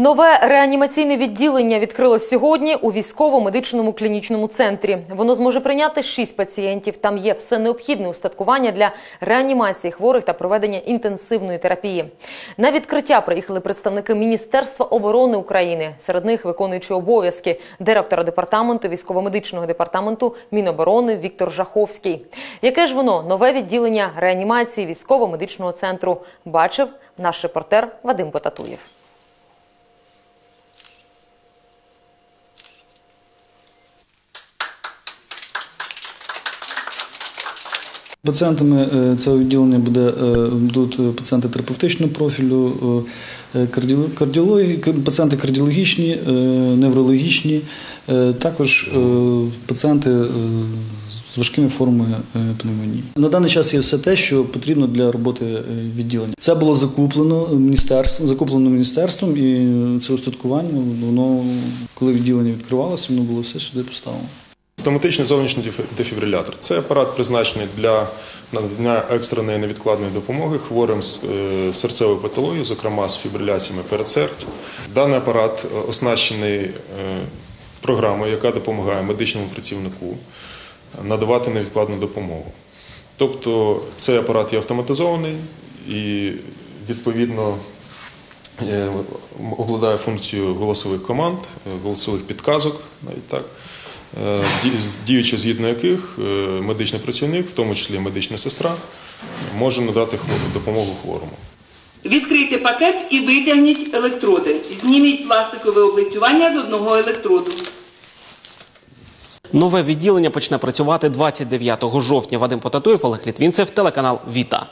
Нове реанімаційне відділення відкрилось сьогодні у військово-медичному клінічному центрі. Воно зможе прийняти шість пацієнтів. Там є все необхідне устаткування для реанімації хворих та проведення інтенсивної терапії. На відкриття приїхали представники Міністерства оборони України. Серед них виконуючий обов'язки директора департаменту військово-медичного департаменту Міноборони Віктор Жаховський. Яке ж воно нове відділення реанімації військово-медичного центру бачив наш репортер Вадим Потатуєв. Пацієнтами е, цього відділення буде, е, будуть пацієнти терапевтичного профілю, е, кардіо- кардіологи, пацієнти кардіологічні, неврологічні, також пацієнти з важкими формами пневмонії. На даний час є все те, що потрібно для роботи відділення. Це було закуплено міністерством, закуплено міністерством, і це устаткування, воно, коли відділення відкривалося, воно було все сюди поставлено. Автоматичний зовнішній дефібрилятор це апарат, призначений для надання екстреної невідкладної допомоги хворим з е, серцевою патологією, зокрема з фібриляціями передсердь. Даний апарат е, оснащений е, програмою, яка допомагає медичному працівнику надавати невідкладну допомогу. Тобто цей апарат є автоматизований і відповідно обладає функцію голосових команд, голосових підказок, навіть так, діючи згідно яких е, медичний працівник, в тому числі медична сестра, може надати допомогу хворому. Відкрийте пакет і витягніть електроди. Зніміть пластикове облицювання з одного електроду. Нове відділення почне працювати 29 жовтня. Вадим Потатуєв, Олег Літвінцев, телеканал Віта.